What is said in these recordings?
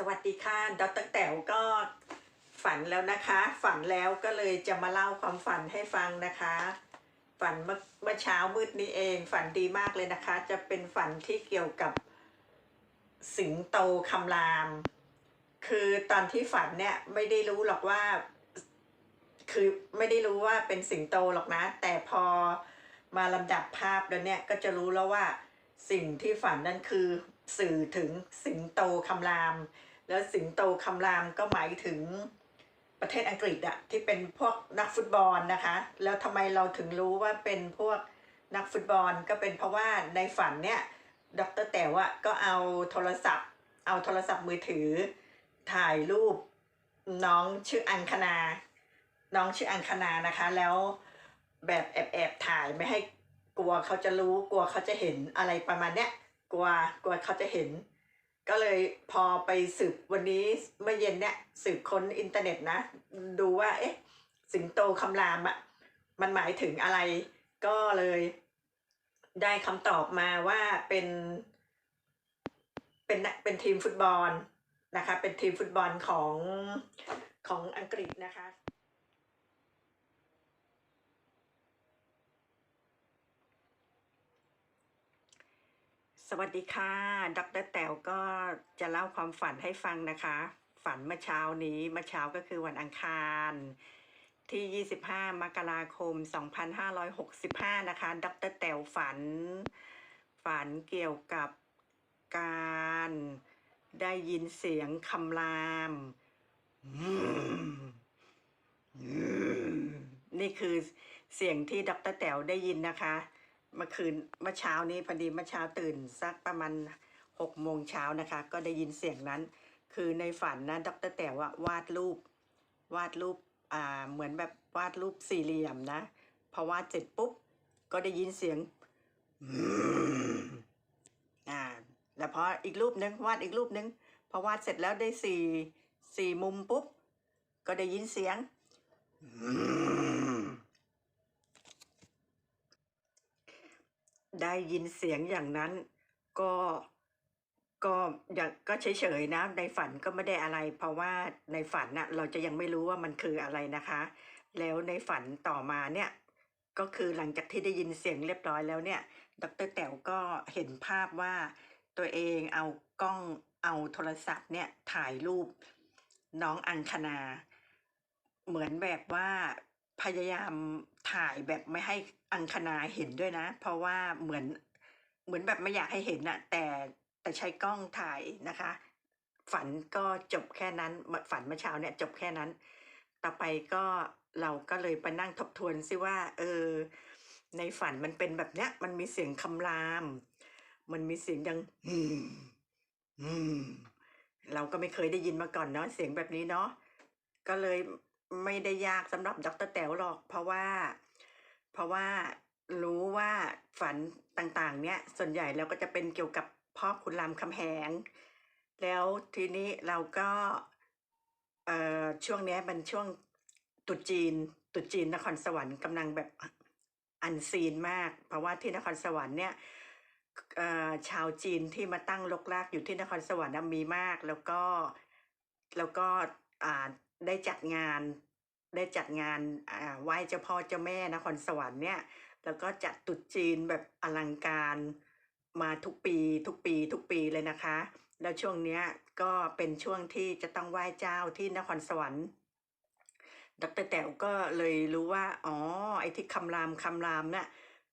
สวัสดีค่ะ ดรแต๋วก็ฝันแล้วนะคะ ฝันแล้วก็เลยจะมาเล่าความฝันให้ฟังนะคะ ฝันเมื่อเช้ามืดนี้เอง ฝันดีมากเลยนะคะ จะเป็นฝันที่เกี่ยวกับสิงโตคำราม คือตอนที่ฝันเนี่ยไม่ได้รู้หรอกว่า คือไม่ได้รู้ว่าเป็นสิงโตหรอกนะ แต่พอมาลำดับภาพแล้วเนี่ยก็จะรู้แล้วว่าสิ่งที่ฝันนั่นคือ สื่อถึงสิงโตคำราม แล้วสิงโตคำรามก็หมายถึงประเทศอังกฤษอะที่เป็นพวกนักฟุตบอลนะคะ แล้วทำไมเราถึงรู้ว่าเป็นพวกนักฟุตบอลก็เป็นเพราะว่าในฝันเนี่ยดรแต๋วอะก็เอาโทรศัพท์ เอาโทรศัพท์มือถือ ถ่ายรูปน้องชื่ออังคณา น้องชื่ออังคณานะคะ แล้วแบบแอบแอบๆถ่ายไม่ให้กลัวเขาจะรู้กลัวเขาจะเห็นอะไรประมาณเนี้ย กลัวกลัวเขาจะเห็น ก็เลยพอไปสืบวันนี้เมื่อเย็นเนี่ยสืบค้นอินเทอร์เน็ตนะ ดูว่าเอ๊ะสิงโตคำรามอะมันหมายถึงอะไร ก็เลยได้คำตอบมาว่าเป็นเป็นเป็นทีมฟุตบอลนะคะ เป็นทีมฟุตบอลของของอังกฤษนะคะ สวัสดีค่ะ ดรแต๋วก็จะเล่าความฝันให้ฟังนะคะ ฝันเมื่อเช้านี้เมื่อเช้าก็คือวันอังคาร ที่ 25 มกราคม 2565 นะคะ ดรแต๋วฝัน ฝันเกี่ยวกับการได้ยินเสียงคำรามอืมอืมนี่คือเสียงที่ดรแต๋วได้ยินนะคะ เมื่อคืนเมื่อเช้านี้พอดีเมื่อเช้าตื่นสักประมาณหกโมงเช้านะคะ ก็ได้ยินเสียงนั้น คือในฝันนะดรแต๋วอะวาดรูป วาดรูปอ่าเหมือนแบบวาดรูปสี่เหลี่ยมนะพอวาดเสร็จปุ๊บ ก็ได้ยินเสียงอ่าแล้วพออีกรูปนึงวาดอีกรูปนึงพอวาดเสร็จแล้วได้สี่สี่มุมปุ๊บ ก็ได้ยินเสียงอืม ได้ยินเสียงอย่างนั้น ก็ก็อยากก็เฉยๆนะ ในฝันก็ไม่ได้อะไร เพราะว่าในฝันน่ะเราจะยังไม่รู้ว่ามันคืออะไรนะคะ แล้วในฝันต่อมาเนี่ยก็คือหลังจากที่ได้ยินเสียงเรียบร้อยแล้วเนี่ย ดรแต๋วก็เห็นภาพว่าตัวเองเอากล้องเอาโทรศัพท์เนี่ยถ่ายรูปน้องอังคณา เหมือนแบบว่าพยายาม ถ่ายแบบไม่ให้อังคณาเห็นด้วยนะ เพราะว่าเหมือนเหมือนแบบไม่อยากให้เห็นนะแต่แต่ใช้กล้องถ่ายนะคะ ฝันก็จบแค่นั้นฝันเมื่อเช้าเนี่ยจบแค่นั้น ต่อไปก็เราก็เลยไปนั่งทบทวนซิว่า เออ ในฝันมันเป็นแบบเนี้ย มันมีเสียงคำราม มันมีเสียงดังอืมอืมเราก็ไม่เคยได้ยินมาก่อนเนาะเสียงแบบนี้เนาะก็เลย ไม่ได้ยากสำหรับดรแต๋วหรอก เพราะว่า เพราะว่ารู้ว่าฝันต่างๆ เนี่ยส่วนใหญ่แล้วก็จะเป็นเกี่ยวกับพ่อขุนรามคำแหง แล้วทีนี้เราก็เอ่อช่วงนี้มันช่วงตุจีน ตุจีนนครสวรรค์กำลังแบบอันซีนมาก เพราะว่าที่นครสวรรค์เนี่ยเอ่อชาวจีนที่มาตั้งลกลากอยู่ที่นครสวรรค์มีมาก แล้วก็แล้วก็อ่า ได้จัดงานได้จัดงานอ่าไหว้เจ้าพ่อเจ้าแม่นครสวรรค์เนี่ยแล้วก็จัดตรุษจีนแบบอลังการมาทุกปีทุกปีทุกปีเลยนะคะ แล้วช่วงเนี้ยก็เป็นช่วงที่จะต้องไหว้เจ้าที่นครสวรรค์ดรแต๋วก็เลยรู้ว่า อ๋อ ไอ้ที่คำรามคำรามน่ะ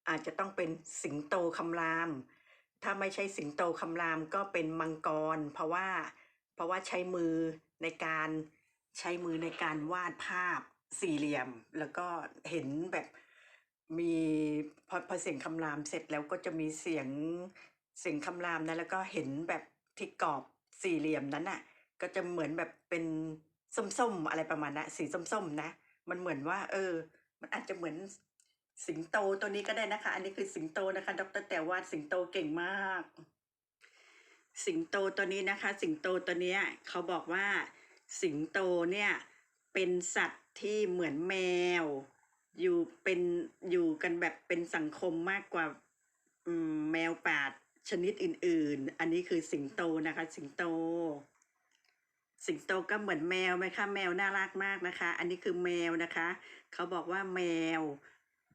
อาจจะต้องเป็นสิงโตคำราม ถ้าไม่ใช่สิงโตคำรามก็เป็นมังกร เพราะว่าเพราะว่าใช้มือในการ ใช้มือในการวาดภาพสี่เหลี่ยม แล้วก็เห็นแบบมีพอพอเสียงคำรามเสร็จแล้วก็จะมีเสียงเสียงคำรามนะแล้วก็เห็นแบบที่กรอบสี่เหลี่ยมนั้นน่ะ ก็จะเหมือนแบบเป็นส้มๆอะไรประมาณนั้นสีส้มๆนะ มันเหมือนว่า เออ มันอาจจะเหมือนสิงโตตัวนี้ก็ได้นะคะ อันนี้คือสิงโตนะคะดรแต่วาดสิงโตเก่งมาก สิงโตตัวนี้นะคะ สิงโตตัวเนี้ยเขาบอกว่า สิงโตเนี่ยเป็นสัตว์ที่เหมือนแมว อยู่เป็นอยู่กันแบบเป็นสังคมมากกว่าแมวป่าชนิดอื่น ๆ อันนี้คือสิงโตนะคะ สิงโต สิงโตก็เหมือนแมวไหมคะแมวน่ารักมากนะคะ อันนี้คือแมวนะคะ เขาบอกว่าแมว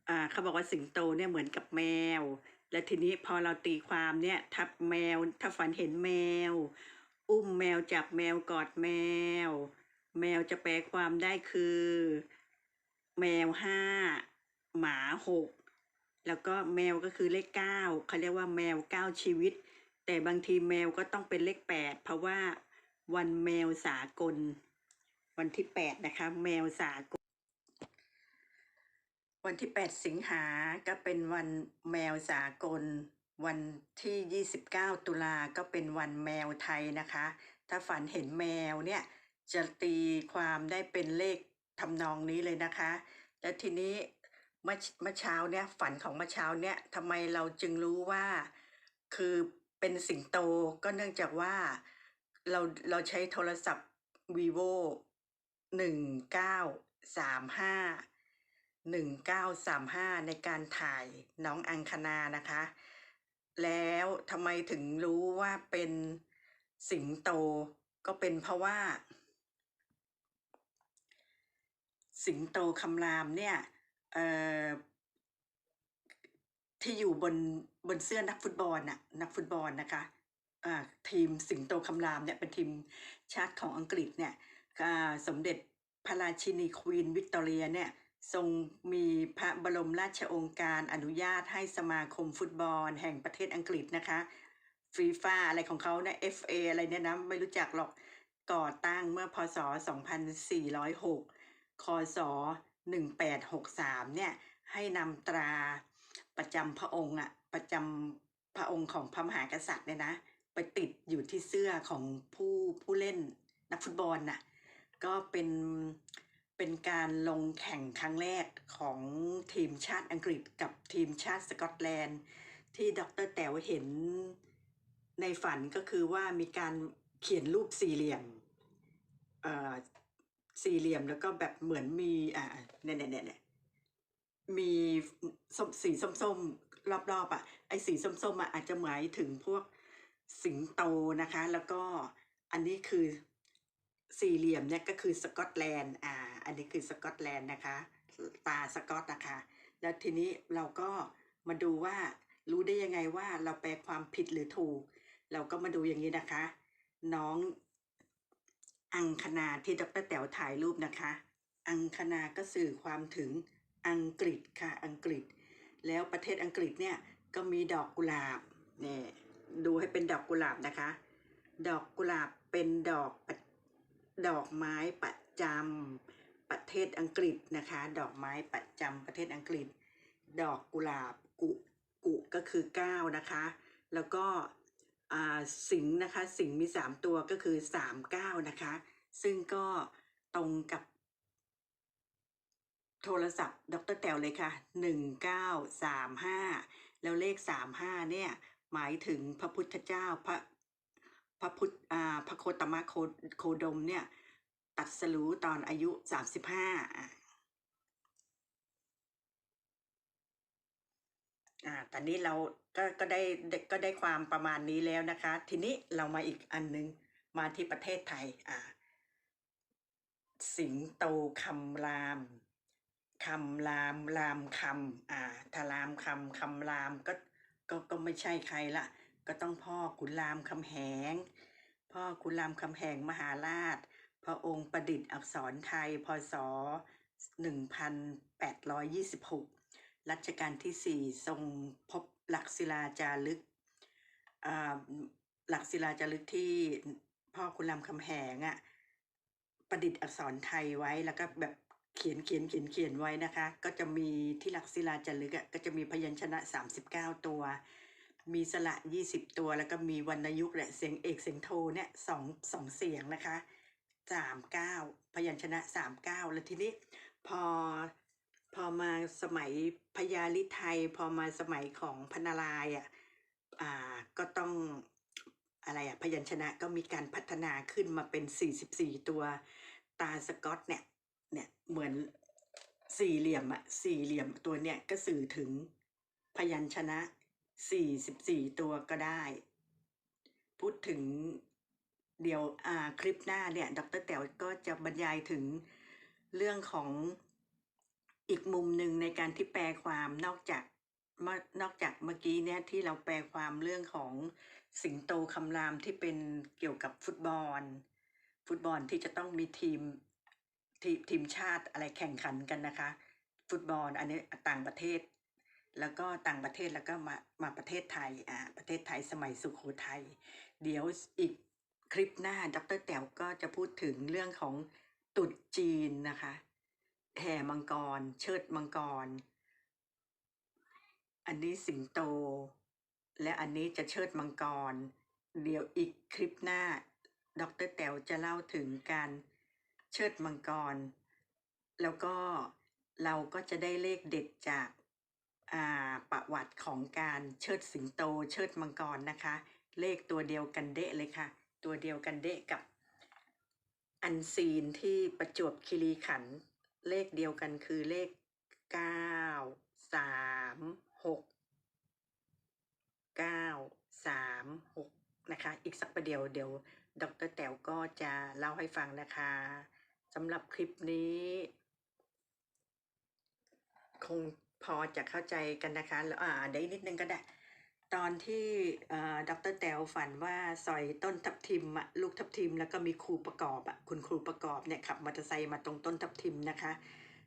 อ่าเขาบอกว่าสิงโตเนี่ยเหมือนกับแมว และทีนี้พอเราตีความเนี่ยถ้าแมวถ้าฝันเห็นแมว อุ้มแมวจับแมวกอดแมว แมวจะแปลความได้คือ แมวห้าหมาหกแล้วก็แมวก็คือเลขเก้าเขาเรียกว่าแมวเก้าชีวิต แต่บางทีแมวก็ต้องเป็นเลขแปดเพราะว่าวันแมวสากล วันที่แปดนะคะ แมวสากล วันที่8สิงหาก็เป็นวันแมวสากล วันที่ 29 ตุลาก็เป็นวันแมวไทยนะคะ ถ้าฝันเห็นแมวเนี่ยจะตีความได้เป็นเลขทำนองนี้เลยนะคะ แล้วทีนี้เมื่อเมื่อเช้าเนี่ยฝันของเมื่อเช้าเนี่ยทำไมเราจึงรู้ว่า คือเป็นสิงโตก็เนื่องจากว่าเราเราใช้โทรศัพท์ vivo หนึ่งเก้าสามห้าหนึ่งเก้าสามห้าในการถ่ายน้องอังคณานะคะ แล้วทำไมถึงรู้ว่าเป็นสิงโตก็เป็นเพราะว่า สิงโตคำรามเนี่ยเอ่อที่อยู่บนบนเสื้อนักฟุตบอลน่ะนักฟุตบอลนะคะอ่าทีมสิงโตคำรามเนี่ยเป็นทีมชาติของอังกฤษเนี่ยอ่าสมเด็จพระราชินีควีนวิกตอเรียเนี่ย ทรงมีพระบรมราชโองการอนุญาตให้สมาคมฟุตบอล แห่งประเทศอังกฤษนะคะฟีฟ่าอะไรของเขาเนี่ย FA อะไรเนี่ยนะไม่รู้จักหรอกก่อตั้งเมื่อพศ 2406 คศ 1863 เนี่ย ให้นำตราประจำพระองค์อะประจำพระองค์ของพระมหากษัตริย์เนี่ยนะ ไปติดอยู่ที่เสื้อของผู้ผู้เล่นนักฟุตบอลน่ะก็เป็น เป็นการลงแข่งครั้งแรกของทีมชาติอังกฤษกับทีมชาติสกอตแลนด์ ที่ดรแต๋วเห็นในฝันก็คือว่ามีการเขียนรูปสี่เหลี่ยมเอ่อสี่เหลี่ยมแล้วก็แบบเหมือนมีอ่าเนี่ยเนี่ยเนี่ยเนี่ยมีสสีส้มๆรอบๆอะไอ้สีส้มๆอะอาจจะหมายถึงพวกสิงโตนะคะ แล้วก็อันนี้คือ สี่เหลี่ยมเนี่ยก็คือสกอตแลนด์อ่าอันนี้คือสกอตแลนด์นะคะ ตาสกอตนะคะ แล้วทีนี้เราก็มาดูว่ารู้ได้ยังไงว่าเราแปลความผิดหรือถูก เราก็มาดูอย่างนี้นะคะ น้องอังคณาที่ดรแต๋วถ่ายรูปนะคะ อังคณาก็สื่อความถึงอังกฤษค่ะอังกฤษ แล้วประเทศอังกฤษเนี่ยก็มีดอกกุหลาบเนี่ยดูให้เป็นดอกกุหลาบนะคะ ดอกกุหลาบเป็นดอกประ ดอกไม้ประจำประเทศอังกฤษนะคะ ดอกไม้ประจำประเทศอังกฤษ ดอกกุหลาบกุกุก็คือเก้านะคะ แล้วก็สิงนะคะสิงมีสามตัวก็คือสามเก้านะคะ ซึ่งก็ตรงกับโทรศัพท์ดรแต๋วเลยค่ะหนึ่งเก้าสามห้าแล้วเลขสามห้าเนี่ย หมายถึงพระพุทธเจ้าพระ พระพุทธอ่าพระโคตมะโคโคดมเนี่ย ตัดสรู้ตอนอายุสามสิบห้าอ่าตอนนี้เราก็ก็ได้ได้ก็ได้ความประมาณนี้แล้วนะคะ ทีนี้เรามาอีกอันนึงมาที่ประเทศไทยอ่าสิงโตคำรามคำรามรามคำอ่าถ้ารามคำคำรามก็ก็ก็ไม่ใช่ใครละ ก็ต้องพ่อขุนรามคำแหง พ่อขุนรามคำแหงมหาราช พระองค์ประดิษฐ์อักษรไทย พศ 1826 รัชกาลที่สี่ทรงพบหลักศิลาจารึก หลักศิลาจารึกที่พ่อคุณรามคำแหงอะ่ะประดิษฐ์อักษรไทยไว้แล้วก็แบบเขียนเขียนเขียนเขียนไว้นะคะ ก็จะมีที่หลักศิลาจารึกอะก็จะมีพยัญชนะ 39 ตัว มีสระ20ตัว แล้วก็มีวรรณยุกต์และเสียงเอกเสียงโทเนี่ยสองสองเสียงนะคะ39พยัญชนะ39แล้วทีนี้พอพอมาสมัยพญาลิไทยพอมาสมัยของพนารายอะอ่าก็ต้องอะไรอะพยัญชนะก็มีการพัฒนาขึ้นมาเป็น 44 ตัวตาสกอตเนี่ยเนี่ยเหมือนสี่เหลี่ยมอะสี่เหลี่ยมตัวเนี่ยก็สื่อถึงพยัญชนะ สี่สิบสี่ตัวก็ได้ พูดถึงเดี๋ยวอาคลิปหน้าเนี่ยดรแต๋วก็จะบรรยายถึงเรื่องของอีกมุมหนึ่งในการที่แปลความนอกจากเมื่อนอกจากเมื่อกี้เนี่ยที่เราแปลความเรื่องของสิงโตคำรามที่เป็นเกี่ยวกับฟุตบอล ฟุตบอลที่จะต้องมีทีมทีมทีมชาติอะไรแข่งขันกันนะคะ ฟุตบอลอันนี้ต่างประเทศ แล้วก็ต่างประเทศแล้วก็มามาประเทศไทยอ่าประเทศไทยสมัยสุโขทัยเดี๋ยวอีกคลิปหน้าดรแต๋วก็จะพูดถึงเรื่องของตรุษจีนนะคะแห่มังกร เชิดมังกร อันนี้สิงโต และอันนี้จะเชิดมังกร เดี๋ยวอีกคลิปหน้าดรแต๋วจะเล่าถึงการเชิดมังกร แล้วก็เราก็จะได้เลขเด็ดจาก ประวัติของการเชิดสิงโตเชิดมังกรนะคะ เลขตัวเดียวกันเดะเลยค่ะ ตัวเดียวกันเดะกับอันซีนที่ประจวบคีรีขัน เลขเดียวกันคือเลขเก้าสามหกเก้าสามหกนะคะ อีกสักประเดี๋ยวเดี๋ยวดรแต๋วก็จะเล่าให้ฟังนะคะสำหรับคลิปนี้ คง อจะเข้าใจกันนะคะแล้วอ่าเดี๋ยวนิดนึงก็ได้ ตอนที่เอ่อดรแต๋วฝันว่าสอยต้นทับทิมอะลูกทับทิมแล้วก็มีครูประกอบอะคุณครูประกอบเนี่ยขับมอเตอร์ไซค์มาตรงต้นทับทิมนะคะ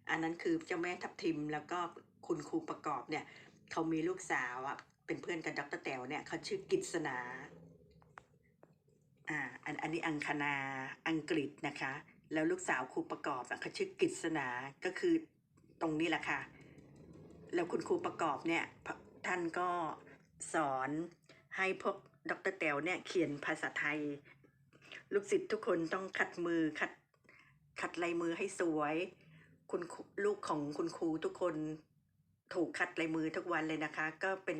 อันนั้นคือเจ้าแม่ทับทิมแล้วก็คุณครูประกอบเนี่ยเขามีลูกสาวอะเป็นเพื่อนกับดรแต๋วเนี่ยเขาชื่อกิษณาอ่าอันอันนี้อังคณาอังกฤษนะคะ แล้วลูกสาวครูประกอบอะเขาชื่อกิษณาก็คือตรงนี้แหละค่ะ แล้วคุณครูประกอบเนี่ยท่านก็สอนให้พวกดรแต๋วเนี่ยเขียนภาษาไทย ลูกศิษย์ทุกคนต้องคัดมือคัดคัดลายมือให้สวยคุณลูกของคุณครูทุกคนถูกคัดลายมือทุกวันเลยนะคะ ก็เป็น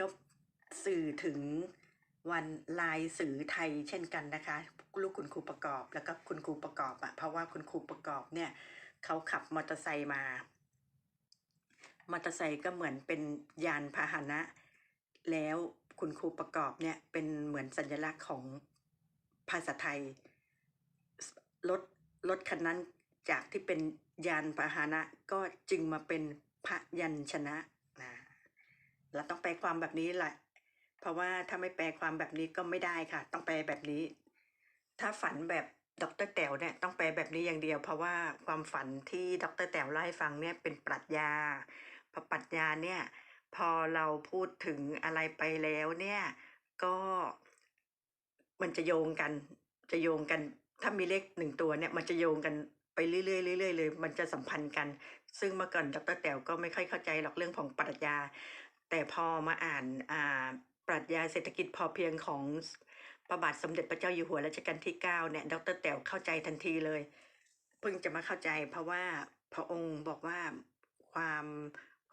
ก็สื่อถึงวันลายสื่อไทยเช่นกันนะคะ ลูกคุณครูประกอบแล้วก็คุณครูประกอบอะเพราะว่าคุณครูประกอบเนี่ยเขาขับมอเตอร์ไซค์มา มอเตอร์ไซค์ก็เหมือนเป็นยานพาหนะ แล้วคุณครูประกอบเนี่ยเป็นเหมือนสัญลักษณ์ของภาษาไทยรถรถคันนั้นจากที่เป็นยานพาหนะก็จึงมาเป็นพระยัญชนะนะเราต้องแปลความแบบนี้แหละ เพราะว่าถ้าไม่แปลความแบบนี้ก็ไม่ได้ค่ะ ต้องแปลแบบนี้ ถ้าฝันแบบดรแต๋วเนี่ยต้องแปลแบบนี้อย่างเดียว เพราะว่าความฝันที่ดรแต๋วเล่าให้ฟังเนี่ยเป็นปรัชญา พอปรัชญาเนี่ยพอเราพูดถึงอะไรไปแล้วเนี่ยก็มันจะโยงกันจะโยงกัน ถ้ามีเลขหนึ่งตัวเนี่ยมันจะโยงกันไปเรื่อยๆเรื่อยๆเลย มันจะสัมพันธ์กัน ซึ่งเมื่อก่อนดรแต๋วก็ไม่ค่อยเข้าใจหรอกเรื่องของปรัชญา แต่พอมาอ่านอ่าปรัชญาเศรษฐกิจพอเพียงของพระบาทสมเด็จพระเจ้าอยู่หัวรัชกาลที่เก้าเนี่ยดรแต๋วเข้าใจทันทีเลย เพิ่งจะมาเข้าใจเพราะว่าพระองค์บอกว่าความ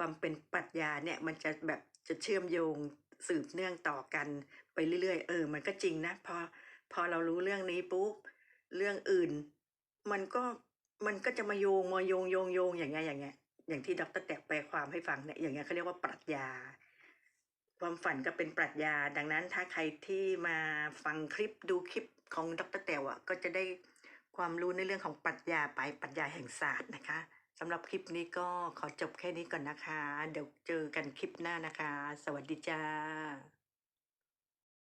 ความเป็นปรัชญาเนี่ยมันจะแบบจะเชื่อมโยงสืบเนื่องต่อกันไปเรื่อยๆ เออ มันก็จริงนะพอพอเรารู้เรื่องนี้ปุ๊บเรื่องอื่น มันก็มันก็จะมาโยงมาโยงโยงโยงอย่างเงี้ยอย่างเงี้ยอย่างที่ดรแต๋วแปลความให้ฟังเนี่ยอย่างเงี้ยเขาเรียกว่าปรัชญา ความฝันก็เป็นปรัชญา ดังนั้นถ้าใครที่มาฟังคลิปดูคลิปของดรแต๋วอะก็จะได้ความรู้ในเรื่องของปรัชญาไปปรัชญาแห่งศาสตร์นะคะ สำหรับคลิปนี้ก็ขอจบแค่นี้ก่อนนะคะ เดี๋ยวเจอกันคลิปหน้านะคะ สวัสดีจ้า